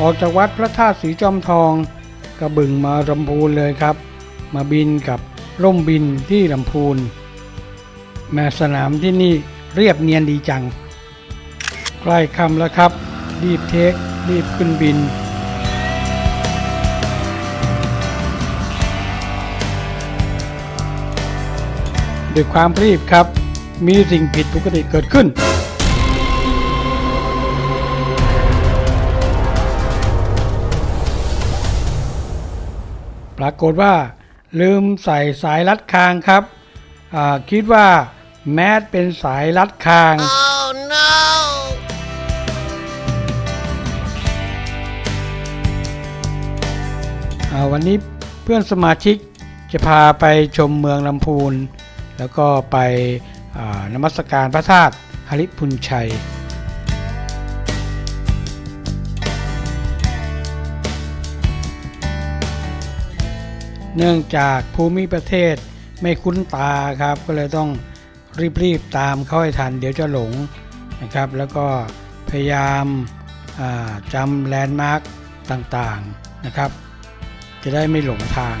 ออกจากวัดพระธาตุสีจอมทองกระบึงมาลำพูนเลยครับ มาบินกับร่มบินที่ลำพูนแม่สนามที่นี่เรียบเนียนดีจัง ใกล้ค่ำแล้วครับ รีบเทค รีบขึ้นบินด้วยความรีบครับ มีสิ่งผิดปกติเกิดขึ้น ปรากฏว่าลืมใส่สายรัดคางครับอ่าคิดว่าแมสเป็นสายรัดคาง Oh no! อ่าวันนี้เพื่อนสมาชิกจะพาไปชมเมืองลำพูน แล้วก็ไปอ่านมัสการพระธาตุหริพุนชัย เนื่องจากภูมิประเทศไม่คุ้นตาครับ ก็เลยต้องรีบๆตามเข้าให้ทัน เดี๋ยวจะหลงนะครับ แล้วก็พยายามาจำแลนด์มาร์กต่างๆนะครับ จะได้ไม่หลงทาง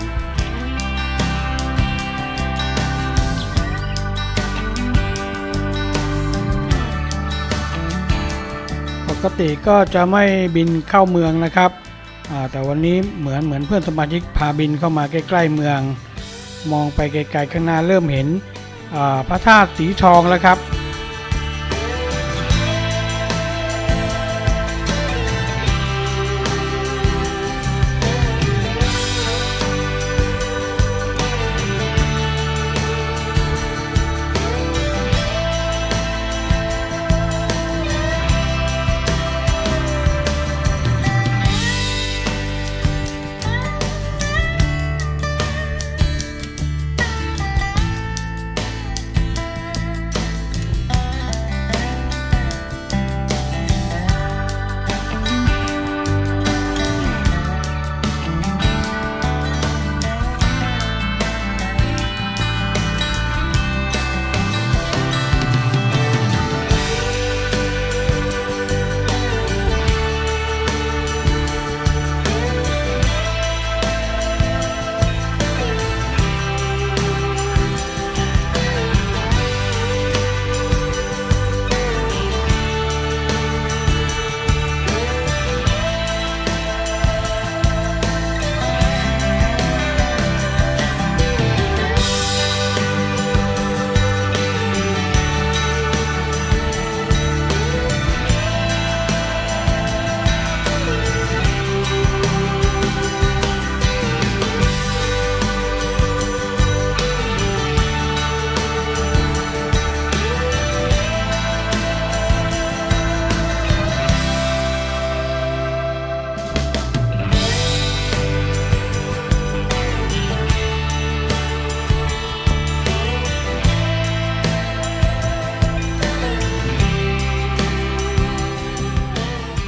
ปกติก็จะไม่บินเข้าเมืองนะครับ แต่วันนี้เหมือนเหมือนเพื่อนสมาชิกพาบินเข้ามาใกล้ ๆ เมือง มองไปไกลๆข้างหน้าเริ่มเห็นพระธาตุสีทองแล้วครับ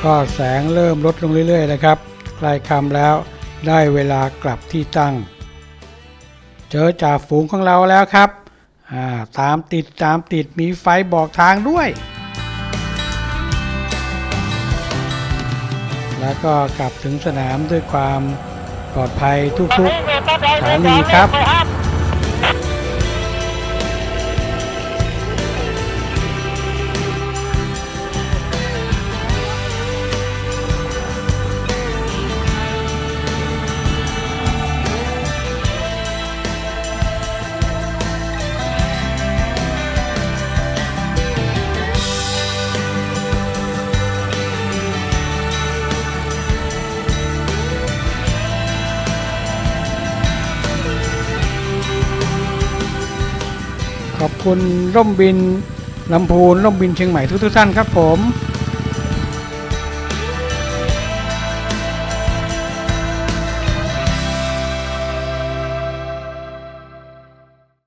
ก็แสงเริ่มลดลงเรื่อยๆนะครับใกล้คำแล้วได้เวลากลับที่ตั้ง เจอจ่าฝูงของเราแล้วครับอ่าตามติดตามติดมีไฟบอกทางด้วย แล้วก็กลับถึงสนามด้วยความปลอดภัยทุกๆสถานีครับ ขอบคุณร่มบินลำพูนร่มบินเชียงใหม่ทุกๆท่านครับผม